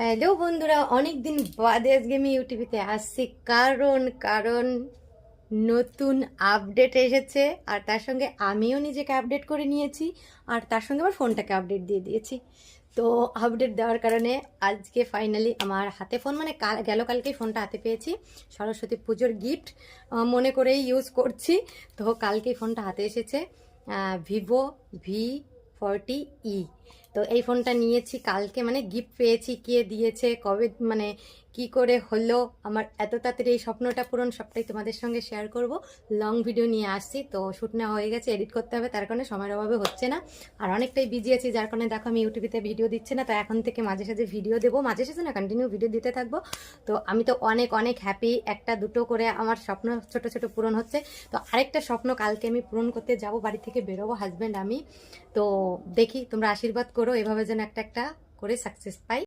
Hello বন্ধুরা অনেক দিন বাদে আজকে আমি ইউটিউবিতে আসছি। কারণ কারণ নতুন আপডেট এসেছে, আর তার সঙ্গে আমিও নিজেকে আপডেট করে নিয়েছি, আর তার সঙ্গে আমার ফোনটাকে আপডেট দিয়ে দিয়েছি। তো আপডেট দেওয়ার কারণে আজকে ফাইনালি আমার হাতে ফোন মানে কাল, গেল কালকেই ফোনটা হাতে পেয়েছি। সরস্বতী পুজোর গিফট মনে করেই ইউজ করছি। তো কালকেই ফোনটা হাতে এসেছে ভিভো ভি ফর্টি ই তো এই ফোনটা নিয়েছি, কালকে মানে গিফট পেয়েছি, কে দিয়েছে, কবে মানে কি করে হলো, আমার এত তাড়াতাড়ি এই স্বপ্নটা পূরণ সবটাই তোমাদের সঙ্গে শেয়ার করব। লং ভিডিও নিয়ে আসছি, তো শ্যুট না হয়ে গেছে এডিট করতে হবে, তার কারণে সময়ের অভাবে হচ্ছে না। আর অনেকটাই বিজি আছি, যার কারণে দেখো আমি ইউটিউবেতে ভিডিও দিচ্ছি না, তো এখন থেকে মাঝে সাঝে ভিডিও দেবো, মাঝে সাঝে না কন্টিনিউ ভিডিও দিতে থাকব। তো আমি তো অনেক অনেক হ্যাপি একটা, দুটো করে আমার স্বপ্ন ছোট ছোট পূরণ হচ্ছে। তো আরেকটা স্বপ্ন কালকে আমি পূরণ করতে যাব, বাড়ি থেকে বেরোবো হাজব্যান্ড আমি। তো দেখি, তোমরা আশীর্বাদ করো এভাবে যেন একটা একটা করে সাকসেস পাই।